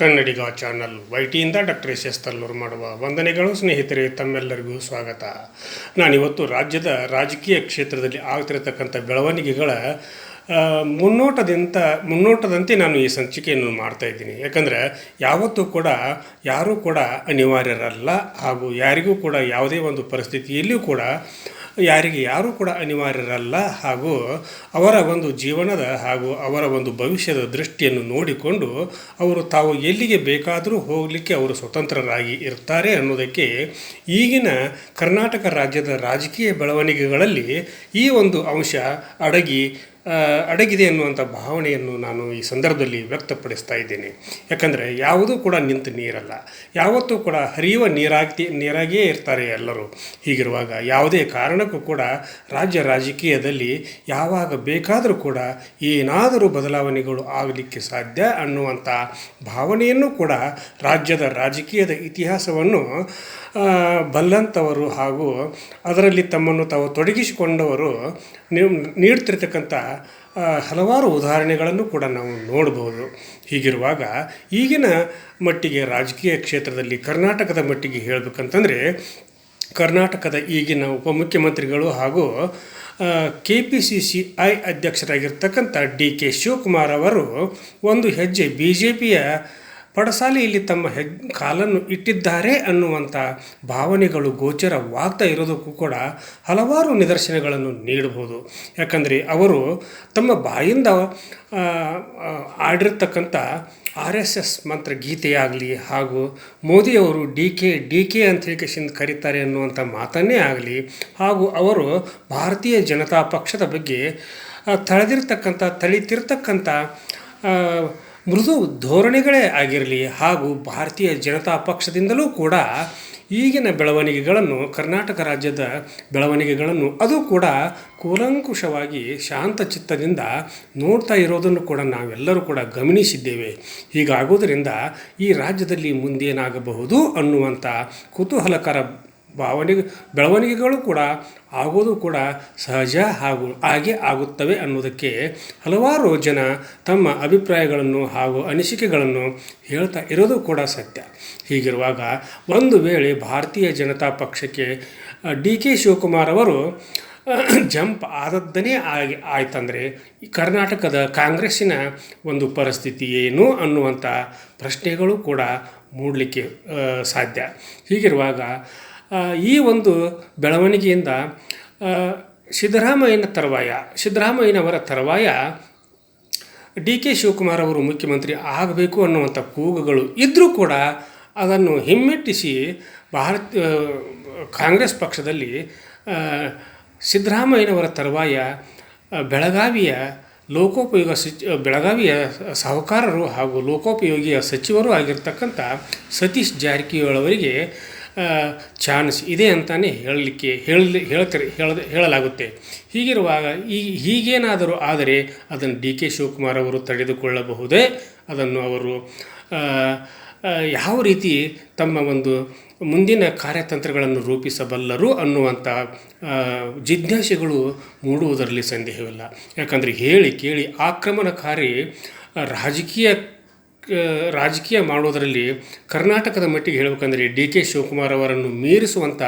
ಕನ್ನಡಿಗ channel ವೈಟಿಯಿಂದ doctor S S Tallur ಮಾಡುವ ವಂದನೆಗಳು, ಸ್ನೇಹಿತರೆ, ತಮ್ಮೆಲ್ಲರಿಗೂ ಸ್ವಾಗತ. ನಾನಿವತ್ತು ರಾಜ್ಯದ ರಾಜಕೀಯ ಕ್ಷೇತ್ರದಲ್ಲಿ ಆಗ್ತಿರತಕ್ಕಂಥ ಬೆಳವಣಿಗೆಗಳ ಮುನ್ನೋಟದಿಂದ, ಮುನ್ನೋಟದಂತೆ ನಾನು ಈ ಸಂಚಿಕೆಯನ್ನು ಮಾಡ್ತಾ ಇದ್ದೀನಿ. ಯಾಕಂದರೆ ಯಾವತ್ತೂ ಕೂಡ ಯಾರೂ ಕೂಡ ಅನಿವಾರ್ಯರಲ್ಲ ಹಾಗೂ ಯಾರಿಗೂ ಕೂಡ ಯಾವುದೇ ಒಂದು ಪರಿಸ್ಥಿತಿಯಲ್ಲಿಯೂ ಕೂಡ ಯಾರಿಗೆ ಯಾರೂ ಕೂಡ ಅನಿವಾರ್ಯರಲ್ಲ. ಹಾಗೂ ಅವರ ಒಂದು ಜೀವನದ ಹಾಗೂ ಅವರ ಒಂದು ಭವಿಷ್ಯದ ದೃಷ್ಟಿಯನ್ನು ನೋಡಿಕೊಂಡು ಅವರು ತಾವು ಎಲ್ಲಿಗೆ ಬೇಕಾದರೂ ಹೋಗಲಿಕ್ಕೆ ಅವರು ಸ್ವತಂತ್ರರಾಗಿ ಇರ್ತಾರೆ ಅನ್ನೋದಕ್ಕೆ ಈಗಿನ ಕರ್ನಾಟಕ ರಾಜ್ಯದ ರಾಜಕೀಯ ಬೆಳವಣಿಗೆಗಳಲ್ಲಿ ಈ ಒಂದು ಅಂಶ ಅಡಗಿ ಅಡಗಿದೆ ಅನ್ನುವಂಥ ಭಾವನೆಯನ್ನು ನಾನು ಈ ಸಂದರ್ಭದಲ್ಲಿ ವ್ಯಕ್ತಪಡಿಸ್ತಾ ಇದ್ದೇನೆ. ಯಾಕಂದರೆ ಯಾವುದೂ ಕೂಡ ನಿಂತು ನೀರಲ್ಲ. ಯಾವತ್ತೂ ಕೂಡ ಹರಿಯುವ ನೀರಾಗ್ತಿ, ನೀರಾಗಿಯೇ ಇರ್ತಾರೆ ಎಲ್ಲರೂ. ಹೀಗಿರುವಾಗ ಯಾವುದೇ ಕಾರಣಕ್ಕೂ ಕೂಡ ರಾಜ್ಯ ರಾಜಕೀಯದಲ್ಲಿ ಯಾವಾಗ ಬೇಕಾದರೂ ಕೂಡ ಏನಾದರೂ ಬದಲಾವಣೆಗಳು ಆಗಲಿಕ್ಕೆ ಸಾಧ್ಯ ಅನ್ನುವಂಥ ಭಾವನೆಯನ್ನು ಕೂಡ ರಾಜ್ಯದ ರಾಜಕೀಯದ ಇತಿಹಾಸವನ್ನು ಬಲ್ಲಂಥವರು ಹಾಗೂ ಅದರಲ್ಲಿ ತಮ್ಮನ್ನು ತಾವು ತೊಡಗಿಸಿಕೊಂಡವರು ನೀವು ನೀಡ್ತಿರ್ತಕ್ಕಂಥ ಹಲವಾರು ಉದಾಹರಣೆಗಳನ್ನು ಕೂಡ ನಾವು ನೋಡಬಹುದು ಹೀಗಿರುವಾಗ ಈಗಿನ ಮಟ್ಟಿಗೆ ರಾಜಕೀಯ ಕ್ಷೇತ್ರದಲ್ಲಿ ಕರ್ನಾಟಕದ ಮಟ್ಟಿಗೆ ಹೇಳಬೇಕಂತಂದರೆ, ಕರ್ನಾಟಕದ ಈಗಿನ ಉಪಮುಖ್ಯಮಂತ್ರಿಗಳು ಹಾಗೂ ಕೆ ಪಿ ಸಿ ಸಿ ಐ ಅಧ್ಯಕ್ಷರಾಗಿರ್ತಕ್ಕಂಥ ಡಿ ಕೆ ಶಿವಕುಮಾರ್ ಅವರು ಒಂದು ಹೆಜ್ಜೆ ಬಿ ಜೆ ಪಿಯ ಪಡಸಾಲೆಯಲ್ಲಿ ತಮ್ಮ ಹೆಗ್ ಕಾಲನ್ನು ಇಟ್ಟಿದ್ದಾರೆ ಅನ್ನುವಂಥ ಭಾವನೆಗಳು ಗೋಚರವಾಗ್ತಾ ಇರೋದಕ್ಕೂ ಕೂಡ ಹಲವಾರು ನಿದರ್ಶನಗಳನ್ನು ನೀಡಬಹುದು. ಯಾಕಂದರೆ ಅವರು ತಮ್ಮ ಬಾಯಿಂದ ಆಡಿರ್ತಕ್ಕಂಥ ಆರ್ ಎಸ್ ಎಸ್ ಮಂತ್ರ ಗೀತೆಯಾಗಲಿ ಹಾಗೂ ಮೋದಿಯವರು ಡಿ ಕೆ ಡಿ ಕೆ ಅಂತ ಹೇಳಿಕೆಸಿಂದ ಕರೀತಾರೆ ಅನ್ನುವಂಥ ಮಾತನ್ನೇ ಆಗಲಿ ಹಾಗೂ ಅವರು ಭಾರತೀಯ ಜನತಾ ಪಕ್ಷದ ಬಗ್ಗೆ ತಳೆದಿರ್ತಕ್ಕಂಥ, ತಳಿತಿರ್ತಕ್ಕಂಥ ಮೃದು ಧೋರಣೆಗಳೇ ಆಗಿರಲಿ ಹಾಗೂ ಭಾರತೀಯ ಜನತಾ ಪಕ್ಷದಿಂದಲೂ ಕೂಡ ಈಗಿನ ಬೆಳವಣಿಗೆಗಳನ್ನು, ಕರ್ನಾಟಕ ರಾಜ್ಯದ ಬೆಳವಣಿಗೆಗಳನ್ನು ಅದು ಕೂಡ ಕೂಲಂಕುಷವಾಗಿ, ಶಾಂತ ಚಿತ್ತದಿಂದ ನೋಡ್ತಾ ಇರೋದನ್ನು ಕೂಡ ನಾವೆಲ್ಲರೂ ಕೂಡ ಗಮನಿಸಿದ್ದೇವೆ. ಹೀಗಾಗೋದರಿಂದ ಈ ರಾಜ್ಯದಲ್ಲಿ ಮುಂದೇನಾಗಬಹುದು ಅನ್ನುವಂಥ ಕುತೂಹಲಕರ ಭಾವನೆ ಬೆಳವಣಿಗೆಗಳು ಕೂಡ ಆಗೋದು ಕೂಡ ಸಹಜ ಹಾಗೂ ಹಾಗೆ ಆಗುತ್ತವೆ ಅನ್ನೋದಕ್ಕೆ ಹಲವಾರು ಜನ ತಮ್ಮ ಅಭಿಪ್ರಾಯಗಳನ್ನು ಹಾಗೂ ಅನಿಸಿಕೆಗಳನ್ನು ಹೇಳ್ತಾ ಇರೋದು ಕೂಡ ಸತ್ಯ. ಹೀಗಿರುವಾಗ ಒಂದು ವೇಳೆ ಭಾರತೀಯ ಜನತಾ ಪಕ್ಷಕ್ಕೆ ಡಿ ಕೆ ಶಿವಕುಮಾರ್ ಅವರು ಜಂಪ್ ಆದದ್ದನೇ ಆಗಿ ಆಯ್ತಂದರೆ ಕರ್ನಾಟಕದ ಕಾಂಗ್ರೆಸ್ಸಿನ ಒಂದು ಪರಿಸ್ಥಿತಿ ಏನು ಅನ್ನುವಂಥ ಪ್ರಶ್ನೆಗಳು ಕೂಡ ಮೂಡಲಿಕ್ಕೆ ಸಾಧ್ಯ. ಹೀಗಿರುವಾಗ ಈ ಒಂದು ಬೆಳವಣಿಗೆಯಿಂದ ಸಿದ್ದರಾಮಯ್ಯನ ತರುವಾಯ, ಸಿದ್ದರಾಮಯ್ಯನವರ ತರುವಾಯ ಡಿ ಕೆ ಶಿವಕುಮಾರ್ ಅವರು ಮುಖ್ಯಮಂತ್ರಿ ಆಗಬೇಕು ಅನ್ನುವಂಥ ಕೂಗುಗಳು ಇದ್ದರೂ ಕೂಡ ಅದನ್ನು ಹಿಮ್ಮೆಟ್ಟಿಸಿ ಭಾರತ ಕಾಂಗ್ರೆಸ್ ಪಕ್ಷದಲ್ಲಿ ಸಿದ್ದರಾಮಯ್ಯನವರ ತರುವಾಯ ಬೆಳಗಾವಿಯ ಲೋಕೋಪಯೋಗ ಸಚಿ ಬೆಳಗಾವಿಯ ಸಹಕಾರರು ಹಾಗೂ ಲೋಕೋಪಯೋಗಿಯ ಸಚಿವರು ಆಗಿರ್ತಕ್ಕಂಥ ಸತೀಶ್ ಜಾರಕಿಹೊಳಿ ಅವರಿಗೆ ಚಾನ್ಸ್ ಇದೆ ಅಂತಲೇ ಹೇಳಲಿಕ್ಕೆ ಹೇಳಲಿ, ಹೇಳ್ತಾರೆ ಹೇಳ ಹೇಳಲಾಗುತ್ತೆ. ಹೀಗಿರುವಾಗ ಈ, ಹೀಗೇನಾದರೂ ಆದರೆ ಅದನ್ನು ಡಿ ಕೆ ಶಿವಕುಮಾರ್ ಅವರು ತಡೆದುಕೊಳ್ಳಬಹುದೇ? ಅದನ್ನು ಅವರು ಯಾವ ರೀತಿ ತಮ್ಮ ಒಂದು ಮುಂದಿನ ಕಾರ್ಯತಂತ್ರಗಳನ್ನು ರೂಪಿಸಬಲ್ಲರು ಅನ್ನುವಂಥ ಜಿಜ್ಞಾಸೆಗಳು ಮೂಡುವುದರಲ್ಲಿ ಸಂದೇಹವಿಲ್ಲ. ಯಾಕಂದರೆ ಹೇಳಿ ಕೇಳಿ ಆಕ್ರಮಣಕಾರಿ ರಾಜಕೀಯ ರಾಜಕೀಯ ಮಾಡೋದರಲ್ಲಿ ಕರ್ನಾಟಕದ ಮಟ್ಟಿಗೆ ಹೇಳಬೇಕಂದ್ರೆ ಡಿ ಕೆ ಶಿವಕುಮಾರ್ ಅವರನ್ನು ಮೀರಿಸುವಂಥ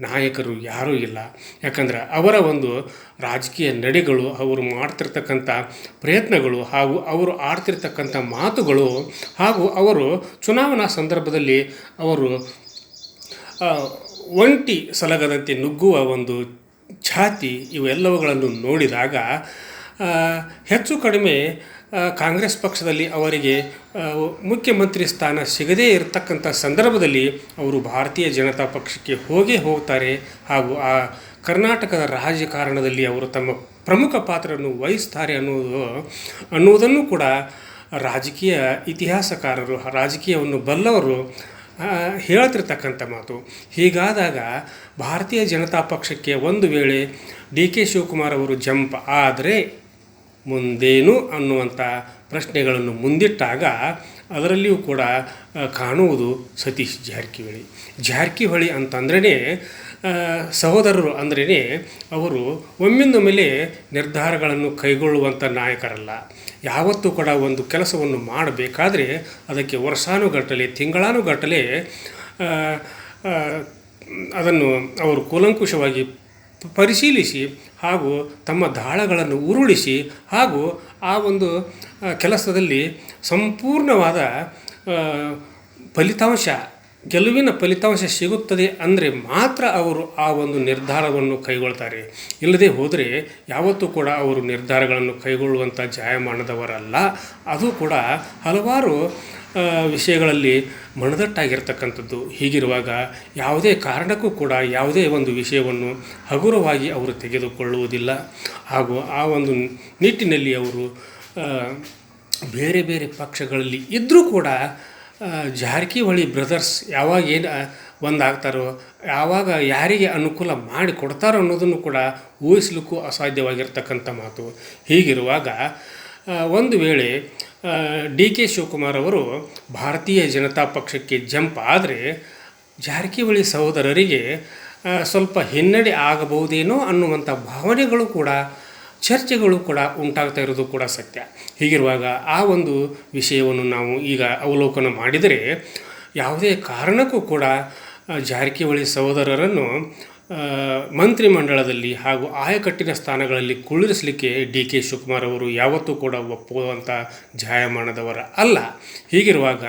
ನಾಯಕರು ಯಾರೂ ಇಲ್ಲ. ಯಾಕಂದ್ರೆ ಅವರ ಒಂದು ರಾಜಕೀಯ ನಡೆಗಳು, ಅವರು ಮಾಡ್ತಿರ್ತಕ್ಕಂಥ ಪ್ರಯತ್ನಗಳು ಹಾಗೂ ಅವರು ಆಡ್ತಿರ್ತಕ್ಕಂಥ ಮಾತುಗಳು ಹಾಗೂ ಅವರು ಚುನಾವಣಾ ಸಂದರ್ಭದಲ್ಲಿ ಅವರು ಒಂಟಿ ಸಲಗದಂತೆ ನುಗ್ಗುವ ಒಂದು ಛಾತಿ ಇವೆಲ್ಲವುಗಳನ್ನು ನೋಡಿದಾಗ ಹೆಚ್ಚು ಕಡಿಮೆ ಕಾಂಗ್ರೆಸ್ ಪಕ್ಷದಲ್ಲಿ ಅವರಿಗೆ ಮುಖ್ಯಮಂತ್ರಿ ಸ್ಥಾನ ಸಿಗದೇ ಇರತಕ್ಕಂಥ ಸಂದರ್ಭದಲ್ಲಿ ಅವರು ಭಾರತೀಯ ಜನತಾ ಪಕ್ಷಕ್ಕೆ ಹೋಗೇ ಹೋಗ್ತಾರೆ ಹಾಗೂ ಆ ಕರ್ನಾಟಕದ ರಾಜಕಾರಣದಲ್ಲಿ ಅವರು ತಮ್ಮ ಪ್ರಮುಖ ಪಾತ್ರವನ್ನು ವಹಿಸ್ತಾರೆ ಅನ್ನೋದು ಅನ್ನುವುದನ್ನು ಕೂಡ ರಾಜಕೀಯ ಇತಿಹಾಸಕಾರರು, ರಾಜಕೀಯವನ್ನು ಬಲ್ಲವರು ಹೇಳ್ತಿರ್ತಕ್ಕಂಥ ಮಾತು. ಹೀಗಾದಾಗ ಭಾರತೀಯ ಜನತಾ ಪಕ್ಷಕ್ಕೆ ಒಂದು ವೇಳೆ ಡಿ ಕೆ ಶಿವಕುಮಾರ್ ಅವರು ಜಂಪ್ ಆದರೆ ಮುಂದೇನು ಅನ್ನುವಂಥ ಪ್ರಶ್ನೆಗಳನ್ನು ಮುಂದಿಟ್ಟಾಗ ಅದರಲ್ಲಿಯೂ ಕೂಡ ಕಾಣುವುದು ಸತೀಶ್ ಜಾರಕಿಹೊಳಿ. ಜಾರಕಿಹೊಳಿ ಅಂತಂದ್ರೇ ಸಹೋದರರು ಅಂದ್ರೇ ಅವರು ಒಮ್ಮಿಂದ ಮೇಲೆ ನಿರ್ಧಾರಗಳನ್ನು ಕೈಗೊಳ್ಳುವಂಥ ನಾಯಕರಲ್ಲ. ಯಾವತ್ತೂ ಕೂಡ ಒಂದು ಕೆಲಸವನ್ನು ಮಾಡಬೇಕಾದ್ರೆ ಅದಕ್ಕೆ ವರ್ಷಾನುಗಟ್ಟಲೆ, ತಿಂಗಳಾನುಗಟ್ಟಲೆ ಅದನ್ನು ಅವರು ಕೂಲಂಕುಷವಾಗಿ ಪರಿಶೀಲಿಸಿ ಹಾಗೂ ತಮ್ಮ ದಾಳಗಳನ್ನು ಉರುಳಿಸಿ ಹಾಗೂ ಆ ಒಂದು ಕೆಲಸದಲ್ಲಿ ಸಂಪೂರ್ಣವಾದ ಫಲಿತಾಂಶ ಗೆಲುವಿನ ಫಲಿತಾಂಶ ಸಿಗುತ್ತದೆ ಅಂದರೆ ಮಾತ್ರ ಅವರು ಆ ಒಂದು ನಿರ್ಧಾರವನ್ನು ಕೈಗೊಳ್ತಾರೆ. ಇಲ್ಲದೆ ಹೋದರೆ ಯಾವತ್ತೂ ಕೂಡ ಅವರು ನಿರ್ಧಾರಗಳನ್ನು ಕೈಗೊಳ್ಳುವಂಥ ಜಾಯಮಾನದವರಲ್ಲ. ಅದು ಕೂಡ ಹಲವಾರು ವಿಷಯಗಳಲ್ಲಿ ಮಣದಟ್ಟಾಗಿರ್ತಕ್ಕಂಥದ್ದು. ಹೀಗಿರುವಾಗ ಯಾವುದೇ ಕಾರಣಕ್ಕೂ ಕೂಡ ಯಾವುದೇ ಒಂದು ವಿಷಯವನ್ನು ಹಗುರವಾಗಿ ಅವರು ತೆಗೆದುಕೊಳ್ಳುವುದಿಲ್ಲ. ಹಾಗೂ ಆ ಒಂದು ನಿಟ್ಟಿನಲ್ಲಿ ಅವರು ಬೇರೆ ಬೇರೆ ಪಕ್ಷಗಳಲ್ಲಿ ಇದ್ದರೂ ಕೂಡ ಜಾರಕಿಹೊಳಿ ಬ್ರದರ್ಸ್ ಯಾವಾಗ ಏನು ಒಂದಾಗ್ತಾರೋ, ಯಾವಾಗ ಯಾರಿಗೆ ಅನುಕೂಲ ಮಾಡಿ ಕೊಡ್ತಾರೋ ಅನ್ನೋದನ್ನು ಕೂಡ ಊಹಿಸ್ಲಿಕ್ಕೂ ಅಸಾಧ್ಯವಾಗಿರ್ತಕ್ಕಂಥ ಮಾತು. ಹೀಗಿರುವಾಗ ಒಂದು ವೇಳೆ ಡಿ ಕೆ ಶಿವಕುಮಾರ್ ಅವರು ಭಾರತೀಯ ಜನತಾ ಪಕ್ಷಕ್ಕೆ ಜಂಪ್ ಆದರೆ, ಜಾರಕಿಹೊಳಿ ಸಹೋದರರಿಗೆ ಸ್ವಲ್ಪ ಹಿನ್ನಡೆ ಆಗಬಹುದೇನೋ ಅನ್ನುವಂಥ ಭಾವನೆಗಳು ಕೂಡ ಚರ್ಚೆಗಳು ಕೂಡ ಉಂಟಾಗ್ತಾ ಇರೋದು ಕೂಡ ಸತ್ಯ. ಹೀಗಿರುವಾಗ ಆ ಒಂದು ವಿಷಯವನ್ನು ನಾವು ಈಗ ಅವಲೋಕನ ಮಾಡಿದರೆ ಯಾವುದೇ ಕಾರಣಕ್ಕೂ ಕೂಡ ಜಾರಕಿಹೊಳಿ ಸಹೋದರರನ್ನು ಮಂತ್ರಿಮಂಡಲದಲ್ಲಿ ಹಾಗೂ ಆಯಕಟ್ಟಿನ ಸ್ಥಾನಗಳಲ್ಲಿ ಕುಳ್ಳಿರಿಸಲಿಕ್ಕೆ ಡಿ ಕೆ ಶಿವಕುಮಾರ್ ಅವರು ಯಾವತ್ತೂ ಕೂಡ ಒಪ್ಪುವಂಥ ಜಾಯಮಾನದವರ ಅಲ್ಲ. ಹೀಗಿರುವಾಗ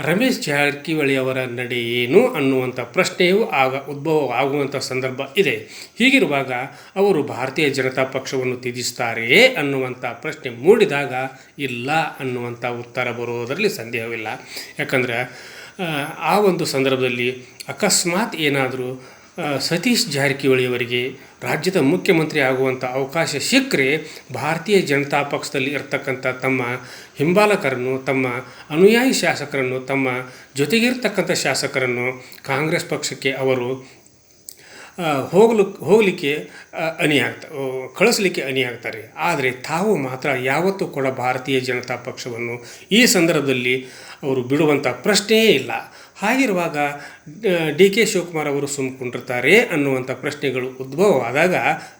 ರಮೇಶ್ ಜಾರಕಿಹೊಳಿ ಅವರ ನಡೆ ಏನು ಅನ್ನುವಂಥ ಪ್ರಶ್ನೆಯೂ ಆಗ ಉದ್ಭವ ಆಗುವಂಥ ಸಂದರ್ಭ ಇದೆ. ಹೀಗಿರುವಾಗ ಅವರು ಭಾರತೀಯ ಜನತಾ ಪಕ್ಷವನ್ನು ತ್ಯಜಿಸ್ತಾರೆಯೇ ಅನ್ನುವಂಥ ಪ್ರಶ್ನೆ ಮೂಡಿದಾಗ ಇಲ್ಲ ಅನ್ನುವಂಥ ಉತ್ತರ ಬರುವುದರಲ್ಲಿ ಸಂದೇಹವಿಲ್ಲ. ಯಾಕಂದರೆ ಆ, ಒಂದು ಸಂದರ್ಭದಲ್ಲಿ ಅಕಸ್ಮಾತ್ ಏನಾದರೂ ಸತೀಶ್ ಜಾರಕಿಹೊಳಿ ಅವರಿಗೆ ರಾಜ್ಯದ ಮುಖ್ಯಮಂತ್ರಿ ಆಗುವಂಥ ಅವಕಾಶ ಸಿಕ್ಕರೆ ಭಾರತೀಯ ಜನತಾ ಪಕ್ಷದಲ್ಲಿ ಇರ್ತಕ್ಕಂಥ ತಮ್ಮ ಹಿಂಬಾಲಕರನ್ನು, ತಮ್ಮ ಅನುಯಾಯಿ ಶಾಸಕರನ್ನು, ತಮ್ಮ ಜೊತೆಗಿರ್ತಕ್ಕಂಥ ಶಾಸಕರನ್ನು ಕಾಂಗ್ರೆಸ್ ಪಕ್ಷಕ್ಕೆ ಅವರು ಹೋಗಲು, ಹೋಗಲಿಕ್ಕೆ ಅನಿಯಾಗ್ತ ಕಳಿಸ್ಲಿಕ್ಕೆ ಅಣಿಯಾಗ್ತಾರೆ. ಆದರೆ ತಾವು ಮಾತ್ರ ಯಾವತ್ತೂ ಕೂಡ ಭಾರತೀಯ ಜನತಾ ಪಕ್ಷವನ್ನು ಈ ಸಂದರ್ಭದಲ್ಲಿ ಅವರು ಬಿಡುವಂಥ ಪ್ರಶ್ನೆಯೇ ಇಲ್ಲ. ಹಾಗಿರುವಾಗ, ಡಿ ಕೆ ಶಿವಕುಮಾರ್ ಅವರು ಸುಮ್ಮಕೊಂಡಿರ್ತಾರೆ ಅನ್ನುವಂಥ ಪ್ರಶ್ನೆಗಳು ಉದ್ಭವವಾದಾಗ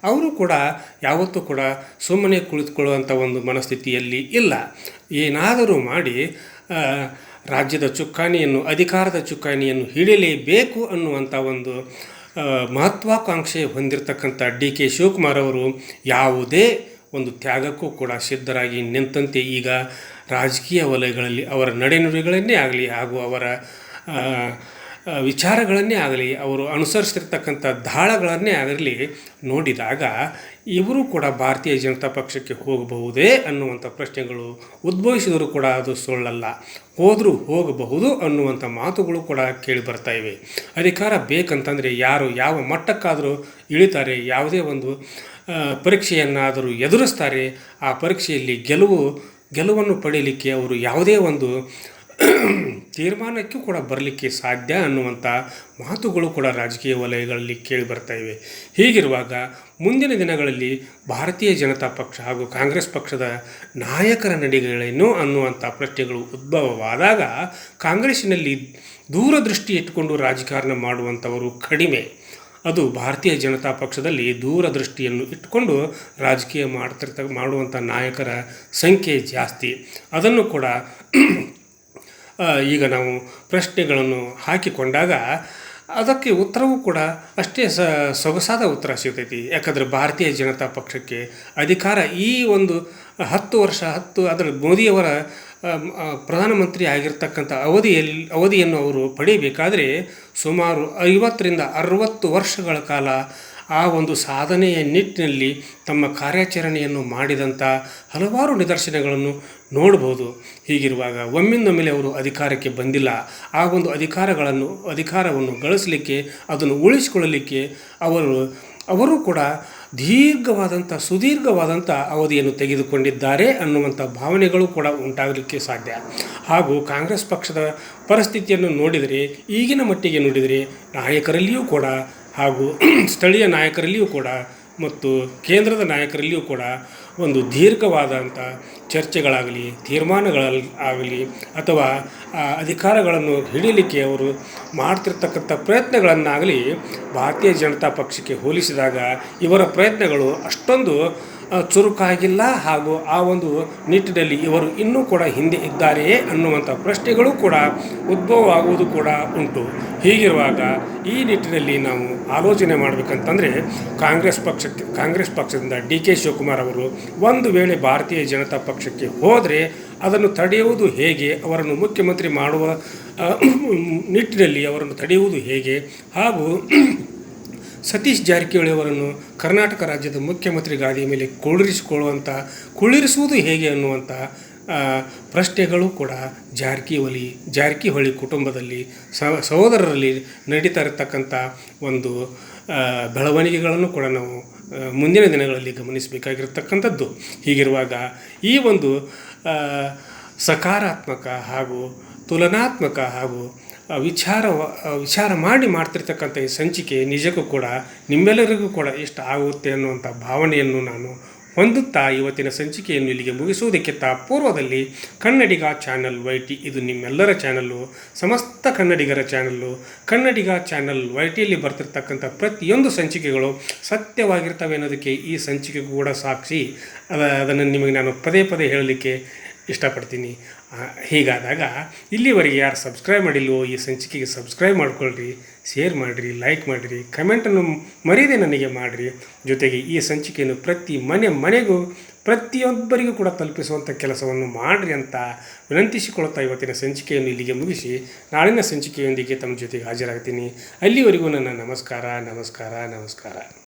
ಅವರು ಕೂಡ ಯಾವತ್ತೂ ಕೂಡ ಸುಮ್ಮನೆ ಕುಳಿತುಕೊಳ್ಳುವಂಥ ಒಂದು ಮನಸ್ಥಿತಿಯಲ್ಲಿ ಇಲ್ಲ. ಏನಾದರೂ ಮಾಡಿ ರಾಜ್ಯದ ಚುಕ್ಕಾಣಿಯನ್ನು, ಅಧಿಕಾರದ ಚುಕ್ಕಾಣಿಯನ್ನು ಹಿಡಿಯಲೇಬೇಕು ಅನ್ನುವಂಥ ಒಂದು ಮಹತ್ವಾಕಾಂಕ್ಷೆ ಹೊಂದಿರತಕ್ಕಂಥ ಡಿ ಕೆ ಶಿವಕುಮಾರ್ ಅವರು ಯಾವುದೇ ಒಂದು ತ್ಯಾಗಕ್ಕೂ ಕೂಡ ಸಿದ್ಧರಾಗಿ ನಿಂತಂತೆ ಈಗ ರಾಜಕೀಯ ವಲಯಗಳಲ್ಲಿ ಅವರ ನಡೆನುಡಿಗಳನ್ನೇ ಆಗಲಿ ಹಾಗೂ ಅವರ ವಿಚಾರಗಳನ್ನೇ ಆಗಲಿ, ಅವರು ಅನುಸರಿಸಿರ್ತಕ್ಕಂಥ ದಾಳಗಳನ್ನೇ ಆಗಲಿ ನೋಡಿದಾಗ ಇವರು ಕೂಡ ಭಾರತೀಯ ಜನತಾ ಪಕ್ಷಕ್ಕೆ ಹೋಗಬಹುದೇ ಅನ್ನುವಂಥ ಪ್ರಶ್ನೆಗಳು ಉದ್ಭವಿಸಿದರೂ ಕೂಡ ಅದು ಸುಳ್ಳಲ್ಲ. ಹೋದರೂ ಹೋಗಬಹುದು ಅನ್ನುವಂಥ ಮಾತುಗಳು ಕೂಡ ಕೇಳಿ ಬರ್ತಾ ಇವೆ. ಅಧಿಕಾರ ಬೇಕಂತಂದರೆ ಯಾರು ಯಾವ ಮಟ್ಟಕ್ಕಾದರೂ ಇಳಿತಾರೆ, ಯಾವುದೇ ಒಂದು ಪರೀಕ್ಷೆಯನ್ನಾದರೂ ಎದುರಿಸ್ತಾರೆ, ಆ ಪರೀಕ್ಷೆಯಲ್ಲಿ ಗೆಲುವು, ಗೆಲುವನ್ನು ಪಡೀಲಿಕ್ಕೆ ಅವರು ಯಾವುದೇ ಒಂದು ತೀರ್ಮಾನಕ್ಕೂ ಕೂಡ ಬರಲಿಕ್ಕೆ ಸಾಧ್ಯ ಅನ್ನುವಂಥ ಮಾತುಗಳು ಕೂಡ ರಾಜಕೀಯ ವಲಯಗಳಲ್ಲಿ ಕೇಳಿ ಬರ್ತಾ ಇವೆ. ಹೀಗಿರುವಾಗ ಮುಂದಿನ ದಿನಗಳಲ್ಲಿ ಭಾರತೀಯ ಜನತಾ ಪಕ್ಷ ಹಾಗೂ ಕಾಂಗ್ರೆಸ್ ಪಕ್ಷದ ನಾಯಕರ ನಡೆಗಳೇನು ಅನ್ನುವಂಥ ಪ್ರಶ್ನೆಗಳು ಉದ್ಭವವಾದಾಗ ಕಾಂಗ್ರೆಸ್ಸಿನಲ್ಲಿ ದೂರದೃಷ್ಟಿ ಇಟ್ಟುಕೊಂಡು ರಾಜಕಾರಣ ಮಾಡುವಂಥವರು ಕಡಿಮೆ. ಅದು ಭಾರತೀಯ ಜನತಾ ಪಕ್ಷದಲ್ಲಿ ದೂರದೃಷ್ಟಿಯನ್ನು ಇಟ್ಟುಕೊಂಡು ರಾಜಕೀಯ ಮಾಡ್ತಿರ್ತ, ಮಾಡುವಂಥ ನಾಯಕರ ಸಂಖ್ಯೆ ಜಾಸ್ತಿ. ಅದನ್ನು ಕೂಡ ಈಗ ನಾವು ಪ್ರಶ್ನೆಗಳನ್ನು ಹಾಕಿಕೊಂಡಾಗ ಅದಕ್ಕೆ ಉತ್ತರವೂ ಕೂಡ ಅಷ್ಟೇ ಸ, ಸೊಗಸಾದ ಉತ್ತರ ಸಿಗ್ತೈತಿ. ಯಾಕಂದರೆ ಭಾರತೀಯ ಜನತಾ ಪಕ್ಷಕ್ಕೆ ಅಧಿಕಾರ ಈ ಒಂದು ಹತ್ತು ವರ್ಷ, ಹತ್ತು ಅದರ ಮೋದಿಯವರ ಪ್ರಧಾನಮಂತ್ರಿ ಆಗಿರ್ತಕ್ಕಂಥ ಅವಧಿಯಲ್ಲಿ, ಅವಧಿಯನ್ನು ಅವರು ಪಡೆಯಬೇಕಾದರೆ ಸುಮಾರು ಐವತ್ತರಿಂದ ಅರವತ್ತು ವರ್ಷಗಳ ಕಾಲ ಆ ಒಂದು ಸಾಧನೆಯ ನಿಟ್ಟಿನಲ್ಲಿ ತಮ್ಮ ಕಾರ್ಯಾಚರಣೆಯನ್ನು ಮಾಡಿದಂಥ ಹಲವಾರು ನಿದರ್ಶನಗಳನ್ನು ನೋಡ್ಬೋದು. ಹೀಗಿರುವಾಗ ಒಮ್ಮಿಂದೊಮ್ಮೆಲೆ ಅವರು ಅಧಿಕಾರಕ್ಕೆ ಬಂದಿಲ್ಲ. ಆ ಒಂದು ಅಧಿಕಾರಗಳನ್ನು, ಅಧಿಕಾರವನ್ನು ಗಳಿಸಲಿಕ್ಕೆ, ಅದನ್ನು ಉಳಿಸಿಕೊಳ್ಳಲಿಕ್ಕೆ ಅವರು ಅವರು ಕೂಡ ದೀರ್ಘವಾದಂಥ ಸುದೀರ್ಘವಾದಂಥ ಅವಧಿಯನ್ನು ತೆಗೆದುಕೊಂಡಿದ್ದಾರೆ ಅನ್ನುವಂಥ ಭಾವನೆಗಳು ಕೂಡ ಉಂಟಾಗಲಿಕ್ಕೆ ಸಾಧ್ಯ. ಹಾಗೂ ಕಾಂಗ್ರೆಸ್ ಪಕ್ಷದ ಪರಿಸ್ಥಿತಿಯನ್ನು ನೋಡಿದರೆ, ಈಗಿನ ಮಟ್ಟಿಗೆ ನೋಡಿದರೆ ನಾಯಕರಲ್ಲಿಯೂ ಕೂಡ ಹಾಗೂ ಸ್ಥಳೀಯ ನಾಯಕರಲ್ಲಿಯೂ ಕೂಡ ಮತ್ತು ಕೇಂದ್ರದ ನಾಯಕರಲ್ಲಿಯೂ ಕೂಡ ಒಂದು ದೀರ್ಘವಾದಂಥ ಚರ್ಚೆಗಳಾಗಲಿ ತೀರ್ಮಾನಗಳಲ್ಲಿ ಆಗಲಿ ಅಥವಾ ಅಧಿಕಾರಗಳನ್ನು ಹಿಡಿಯಲಿಕ್ಕೆ ಅವರು ಮಾಡ್ತಿರ್ತಕ್ಕಂಥ ಪ್ರಯತ್ನಗಳನ್ನಾಗಲಿ ಭಾರತೀಯ ಜನತಾ ಪಕ್ಷಕ್ಕೆ ಹೋಲಿಸಿದಾಗ ಇವರ ಪ್ರಯತ್ನಗಳು ಅಷ್ಟೊಂದು ಚುರುಕಾಗಿಲ್ಲ ಹಾಗೂ ಆ ಒಂದು ನಿಟ್ಟಿನಲ್ಲಿ ಇವರು ಇನ್ನೂ ಕೂಡ ಹಿಂದೆ ಇದ್ದಾರೆಯೇ ಅನ್ನುವಂಥ ಪ್ರಶ್ನೆಗಳು ಕೂಡ ಉದ್ಭವವಾಗುವುದು ಕೂಡ ಉಂಟು. ಹೀಗಿರುವಾಗ ಈ ನಿಟ್ಟಿನಲ್ಲಿ ನಾವು ಆಲೋಚನೆ ಮಾಡಬೇಕಂತಂದರೆ ಕಾಂಗ್ರೆಸ್ ಪಕ್ಷಕ್ಕೆ, ಕಾಂಗ್ರೆಸ್ ಪಕ್ಷದಿಂದ ಡಿ ಕೆ ಶಿವಕುಮಾರ್ ಅವರು ಒಂದು ವೇಳೆ ಭಾರತೀಯ ಜನತಾ ಪಕ್ಷಕ್ಕೆ ಹೋದರೆ ಅದನ್ನು ತಡೆಯುವುದು ಹೇಗೆ, ಅವರನ್ನು ಮುಖ್ಯಮಂತ್ರಿ ಮಾಡುವ ನಿಟ್ಟಿನಲ್ಲಿ ಅವರನ್ನು ತಡೆಯುವುದು ಹೇಗೆ ಹಾಗೂ ಸತೀಶ್ ಜಾರಕಿಹೊಳಿ ಅವರನ್ನು ಕರ್ನಾಟಕ ರಾಜ್ಯದ ಮುಖ್ಯಮಂತ್ರಿ ಗಾದಿಯ ಮೇಲೆ ಕುಳ್ಳಿರಿಸಿಕೊಳ್ಳುವಂಥ, ಕುಳ್ಳಿರಿಸುವುದು ಹೇಗೆ ಅನ್ನುವಂಥ ಪ್ರಶ್ನೆಗಳು ಕೂಡ ಜಾರಕಿಹೊಳಿ ಜಾರಕಿಹೊಳಿ ಕುಟುಂಬದಲ್ಲಿ ಸಹೋದರರಲ್ಲಿ ನಡೀತಾ ಇರತಕ್ಕಂಥ ಒಂದು ಬೆಳವಣಿಗೆಗಳನ್ನು ಕೂಡ ನಾವು ಮುಂದಿನ ದಿನಗಳಲ್ಲಿ ಗಮನಿಸಬೇಕಾಗಿರ್ತಕ್ಕಂಥದ್ದು. ಹೀಗಿರುವಾಗ ಈ ಒಂದು ಸಕಾರಾತ್ಮಕ ಹಾಗೂ ತುಲನಾತ್ಮಕ ಹಾಗೂ ವಿಚಾರ ವಿಚಾರ ಮಾಡಿ ಮಾಡ್ತಿರ್ತಕ್ಕಂಥ ಈ ಸಂಚಿಕೆ ನಿಜಕ್ಕೂ ಕೂಡ ನಿಮ್ಮೆಲ್ಲರಿಗೂ ಕೂಡ ಇಷ್ಟ ಆಗುತ್ತೆ ಅನ್ನುವಂಥ ಭಾವನೆಯನ್ನು ನಾನು ಹೊಂದುತ್ತಾ ಇವತ್ತಿನ ಸಂಚಿಕೆಯನ್ನು ಇಲ್ಲಿಗೆ ಮುಗಿಸುವುದಕ್ಕಿಂತ ಪೂರ್ವದಲ್ಲಿ ಕನ್ನಡಿಗ ಚಾನಲ್ ವೈ ಟಿ ಇದು ನಿಮ್ಮೆಲ್ಲರ ಚಾನಲ್ಲು, ಸಮಸ್ತ ಕನ್ನಡಿಗರ ಚಾನಲ್ಲು. ಕನ್ನಡಿಗ ಚಾನಲ್ ವೈ ಟಿಯಲ್ಲಿ ಬರ್ತಿರ್ತಕ್ಕಂಥ ಪ್ರತಿಯೊಂದು ಸಂಚಿಕೆಗಳು ಸತ್ಯವಾಗಿರ್ತವೆ ಅನ್ನೋದಕ್ಕೆ ಈ ಸಂಚಿಕೆ ಕೂಡ ಸಾಕ್ಷಿ. ಅದ, ಅದನ್ನು ನಿಮಗೆ ನಾನು ಪದೇ ಪದೇ ಹೇಳಲಿಕ್ಕೆ ಇಷ್ಟಪಡ್ತೀನಿ. ಹೀಗಾದಾಗ ಇಲ್ಲಿವರೆಗೆ ಯಾರು ಸಬ್ಸ್ಕ್ರೈಬ್ ಮಾಡಿಲ್ವೋ ಈ ಸಂಚಿಕೆಗೆ ಸಬ್ಸ್ಕ್ರೈಬ್ ಮಾಡ್ಕೊಳ್ರಿ ಶೇರ್ ಮಾಡಿರಿ ಲೈಕ್ ಮಾಡಿರಿ ಕಮೆಂಟನ್ನು ಮರೀದೆ ನನಗೆ ಮಾಡಿರಿ. ಜೊತೆಗೆ ಈ ಸಂಚಿಕೆಯನ್ನು ಪ್ರತಿ ಮನೆ ಮನೆಗೂ, ಪ್ರತಿಯೊಬ್ಬರಿಗೂ ಕೂಡ ತಲುಪಿಸುವಂಥ ಕೆಲಸವನ್ನು ಮಾಡಿರಿ ಅಂತ ವಿನಂತಿಸಿಕೊಳ್ಳುತ್ತಾ ಇವತ್ತಿನ ಸಂಚಿಕೆಯನ್ನು ಇಲ್ಲಿಗೆ ಮುಗಿಸಿ. ನಾಳಿನ ಸಂಚಿಕೆಯೊಂದಿಗೆ ತಮ್ಮ ಜೊತೆಗೆ ಹಾಜರಾಗ್ತೀನಿ. ಅಲ್ಲಿವರೆಗೂ ನನ್ನ ನಮಸ್ಕಾರ ನಮಸ್ಕಾರ ನಮಸ್ಕಾರ.